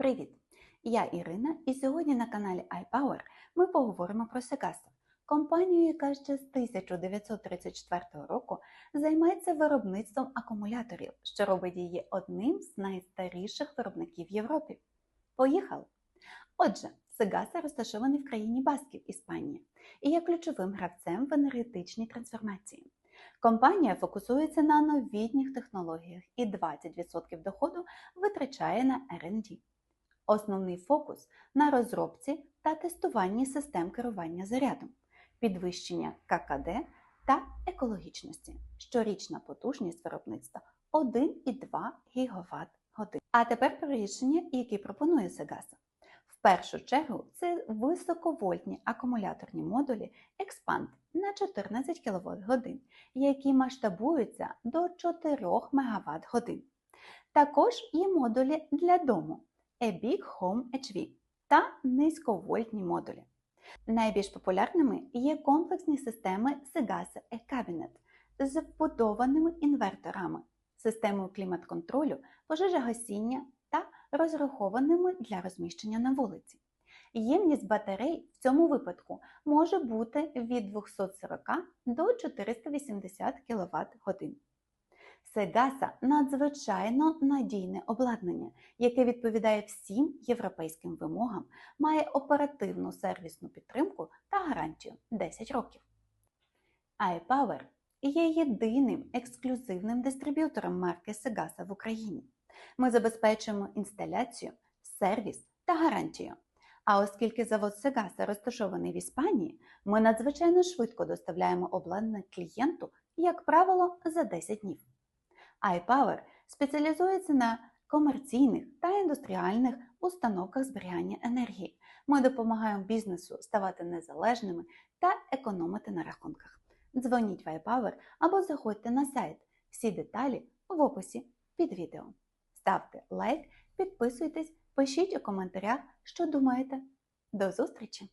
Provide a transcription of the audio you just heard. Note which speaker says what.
Speaker 1: Привіт! Я Ірина, і сьогодні на каналі iPower ми поговоримо про Segasa, компанію, яка ще з 1934 року займається виробництвом акумуляторів, що робить її одним з найстаріших виробників в Європі. Поїхали! Отже, Сегаса розташований в країні Басків, Іспанія, і є ключовим гравцем в енергетичній трансформації. Компанія фокусується на новітніх технологіях і 20% доходу витрачає на R&D. Основний фокус на розробці та тестуванні систем керування зарядом, підвищення ККД та екологічності. Щорічна потужність виробництва 1,2 ГВт. А тепер про рішення, які пропонує Segasa. В першу чергу це високовольтні акумуляторні модулі Expand на 14 кВт годин, які масштабуються до 4 МВт годин. Також є модулі для дому A Big Home HV та низьковольтні модулі. Найбільш популярними є комплексні системи Segasa E-Cabinet з вбудованими інверторами, системою клімат-контролю, пожежогасіння та розрахованими для розміщення на вулиці. Ємність батарей в цьому випадку може бути від 240 до 480 кВт годин. Сегаса надзвичайно надійне обладнання, яке відповідає всім європейським вимогам, має оперативну сервісну підтримку та гарантію 10 років. iPower є єдиним ексклюзивним дистриб'ютором марки Segasa в Україні. Ми забезпечуємо інсталяцію, сервіс та гарантію. А оскільки завод Segasa розташований в Іспанії, ми надзвичайно швидко доставляємо обладнання клієнту, як правило, за 10 днів iPower спеціалізується на комерційних та індустріальних установках зберігання енергії. Ми допомагаємо бізнесу ставати незалежними та економити на рахунках. Дзвоніть в iPower або заходьте на сайт. Всі деталі в описі під відео. Ставте лайк, підписуйтесь, пишіть у коментарях, що думаєте. До зустрічі!